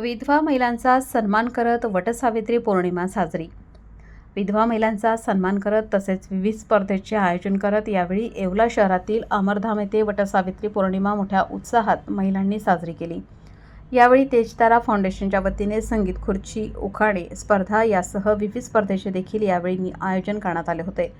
विधवा महिलांचा सन्मान करत वटसावित्री पौर्णिमा साजरी. विधवा महिलांचा सन्मान करत तसेच विविध स्पर्धेचे आयोजन करत यावेळी येवला शहरातील अमरधाम येथे वटसावित्री पौर्णिमा मोठ्या उत्साहात महिलांनी साजरी केली. यावेळी तेजतारा फाउंडेशनच्या वतीने संगीत खुर्ची उखाणे स्पर्धा यासह विविध स्पर्धेचे देखील यावेळी आयोजन करण्यात आले होते.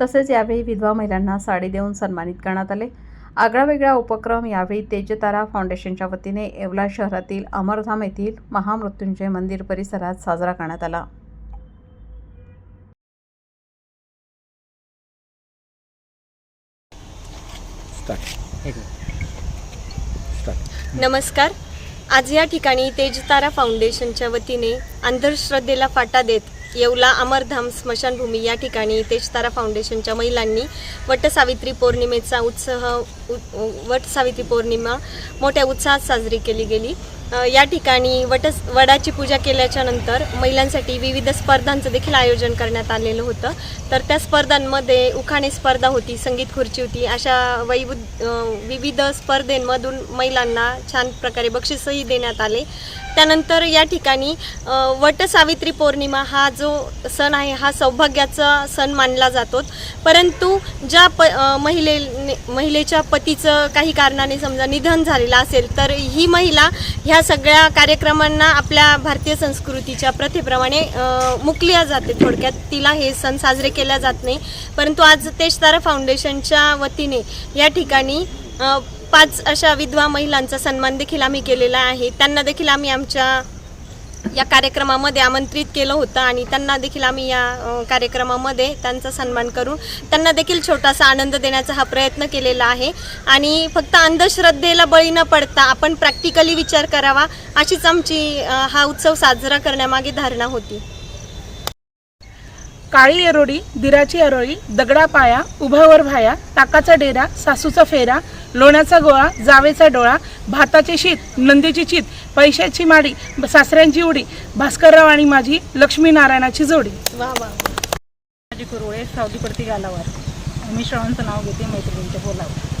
तसेच यावेळी विधवा महिलांना साडी देऊन सन्मानित करण्यात आले. आगळावेगळा उपक्रम यावेळी तेजतारा फाउंडेशनच्या वतीने येवला शहरातील अमरधाम येथील महामृत्युंजय मंदिर परिसरात साजरा करण्यात आला. नमस्कार. आज या ठिकाणी तेजतारा फाउंडेशनच्या वतीने अंधश्रद्धेला फाटा देत येवला अमरधाम स्मशानभूमी या ठिकाणी तेजतारा फाउंडेशनच्या महिलांनी वटसावित्री पौर्णिमेचा उत्सव वटसावित्री पौर्णिमा मोठ्या उत्साहात साजरी केली गेली. या ठिकाणी वट वडाची पूजा केल्याच्यानंतर महिलांसाठी विविध स्पर्धांचं देखील आयोजन करण्यात आलेलं होतं. तर त्या स्पर्धांमध्ये उखाणे स्पर्धा होती संगीत खुर्ची होती. अशा वैविध विविध स्पर्धेंमधून महिलांना छान प्रकारे बक्षीसही देण्यात आले. त्यानंतर या ठिकाणी वटसावित्री पौर्णिमा हा जो सण आहे हा सौभाग्याचा सण मानला जातो. परंतु ज्या प महिले महिलेच्या पतीचं काही कारणाने समजा निधन झालेलं असेल तर ही महिला ह्या सगळ्या कार्यक्रमांना आपल्या भारतीय संस्कृतीच्या प्रथेप्रमाणे मुकल्या जाते थोडक्यात. तिला हे सण साजरे केल्या जात नाही. परंतु आज तेजतारा फाउंडेशनच्या वतीने या ठिकाणी पाच अशा विधवा महिलांचा सन्मान देखील आम्ही केलेला आहे. त्यांना देखील आम्ही आमच्या या कार्यक्रमामध्ये आमंत्रित केलं होतं आणि त्यांना देखील आम्ही या कार्यक्रमामध्ये त्यांचा सन्मान करून त्यांना देखील छोटासा आनंद देण्याचा हा प्रयत्न केलेला आहे. आणि फक्त अंधश्रद्धेला बळी न पडता आपण प्रॅक्टिकली विचार करावा अशीच आमची हा उत्सव साजरा करण्यामागे धारणा होती. काळी एरोडी दिराची अरोळी दगडा पाया उभावर भाया ताकाचा डेरा सासूचा फेरा लोण्याचा गोळा जावेचा डोळा भाताचे शीत नंदीची चीत पैशाची माडी सासऱ्यांची उडी भास्करराव आणि माझी लक्ष्मीनारायणाची जोडी. वा वा माझी कुरवळे सावली पडती गालावर. मी श्रवणचं नाव घेते मैत्रिणींच्या बोलावर.